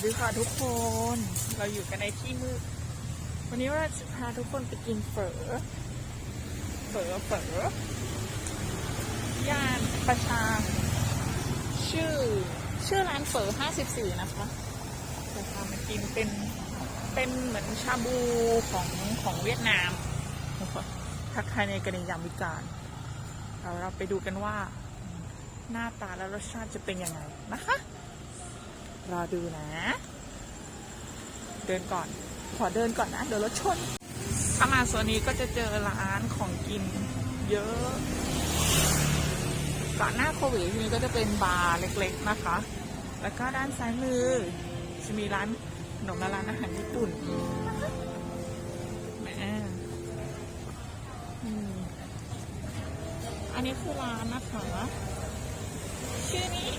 วัสดีค่ะทุกคน เราอยู่กันในที่มืด วันนี้ว่าจะพาทุกคนไปกินเฝอ เฝอเฝอย่านประชา ชื่อ ชื่อร้านเฝอ54นะคะจะพามากินเป็น เป็นเหมือนชาบูของของเวียดนามนะคะทักทายในกรณียามวิการเราเราไปดูกันว่า หน้าตาและรสชาติจะเป็นยังไงนะคะ รอดูนะ เดินก่อน ขอเดินก่อนนะ เดี๋ยวรถชนถ้ามาโซนนี้ก็จะเจอร้านของกินเยอะ ก่อนหน้าโควิดที่นี้ก็จะเป็นบาร์เล็กๆนะคะ แล้วก็ด้านซ้ายมือ จะมีร้านขนมและร้านอาหารญี่ปุ่นแหมอันนี้คือร้านนะคะชื่อนี้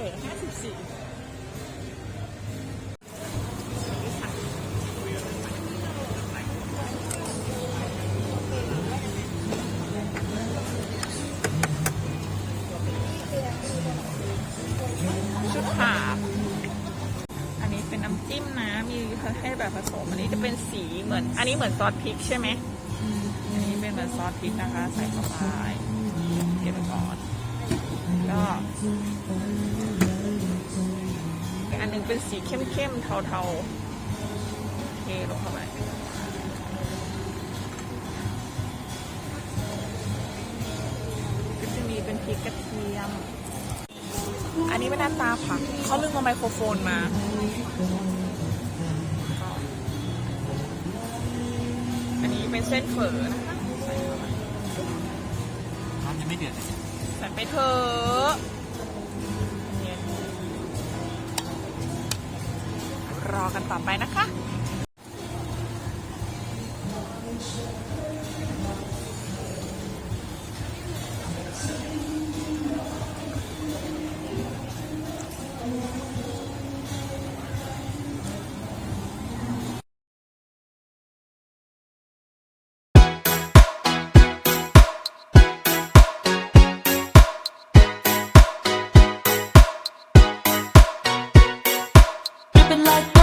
เปิด54ชุดขาบอันนี้เป็นน้ำจิ้มนะ มีให้แบบผสม อันนี้จะเป็นสีเหมือน อันนี้เหมือนซอสพริกใช่ไหมอันนี้เป็นเหมือนซอสพริกนะคะ ใส่เข้าไปเก็บไว้ก่อน ก็อันหนึ่งเป็นสีเข้มๆเทาๆเทลงเข้าไปก็จะมีเป็นพริกกระเทียม อันนี้เป็นหน้าตาผักเขาลืมเอาไมโครโฟนมาอันนี้เป็นเส้นเฝอนะคะน้ำยังไม่เดือดเลย ฉันไปเถอะเรียรอกันต่อไปนะคะ like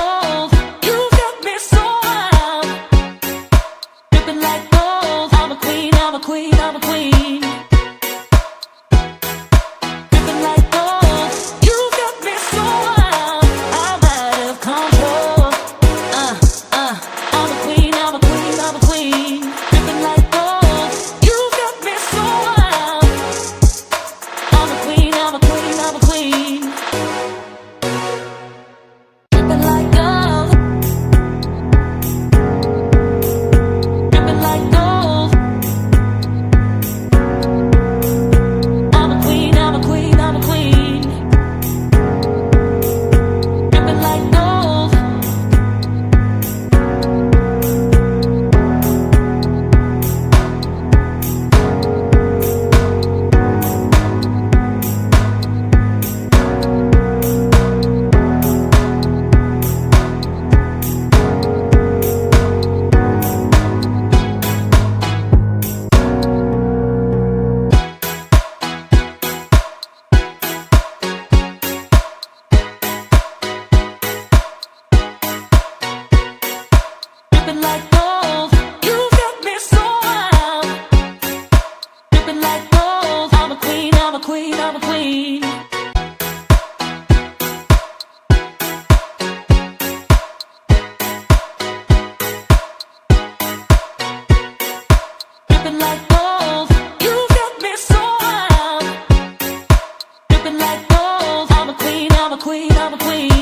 queen, I'm a queen,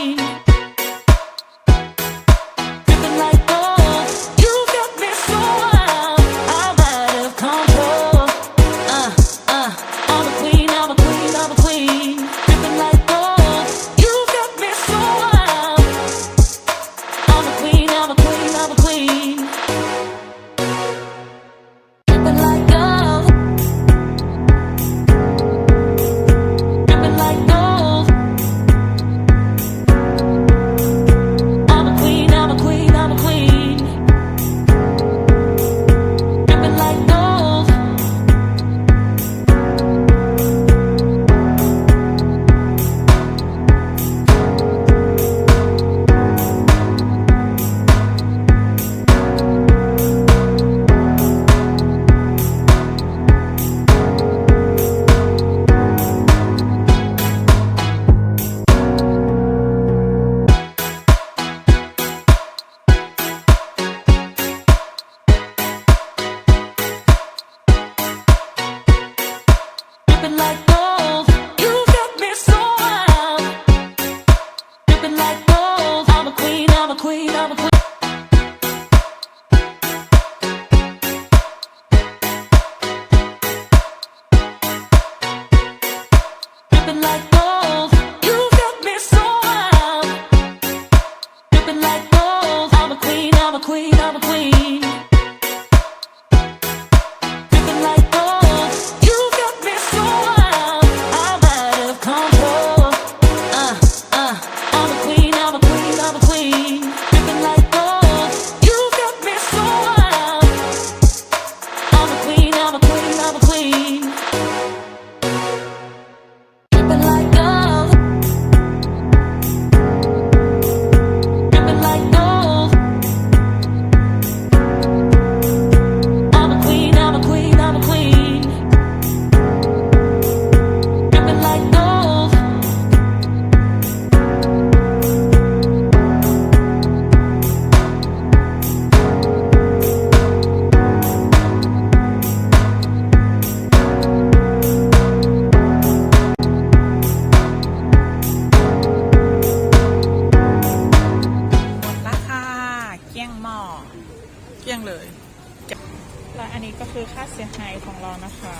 คือค่าเซี่ยงไฮ้ของเรานะคะ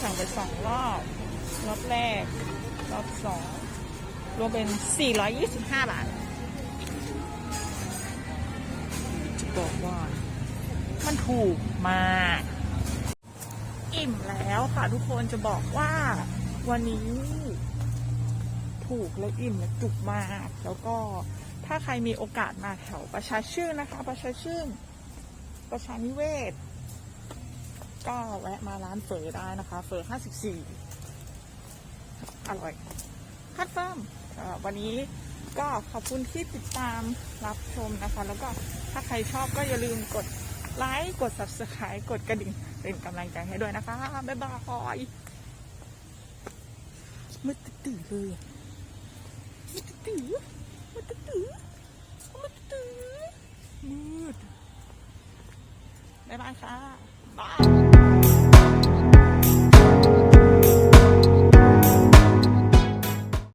สั่งไปสองรอบ รอบแรก รอบสองรวมเป็น 425 บาท จะบอกว่า มันถูกมาก อิ่มแล้วค่ะทุกคนจะบอกว่า วันนี้ ถูกและอิ่มและจุกมาก แล้วก็ถ้าใครมีโอกาสมาแถวประชาชื่นนะคะ ประชาชื่นประชานิเวศ ก็แวะมาร้านเฝอได้นะคะเฝอ54อร่อยคัดเฟิร์มวันนี้ก็ขอบคุณที่ติดตามรับชมนะคะ แล้วก็ถ้าใครชอบก็อย่าลืมกดไลค์กด subscribe กดกระดิ่งเป็นกำลังใจให้ด้วยนะคะ บ๊ายบายมืดตื่นเลยมืดตื่นมืดตื่นมืดตื่นมืดบ๊ายบายค่ะบาย thank you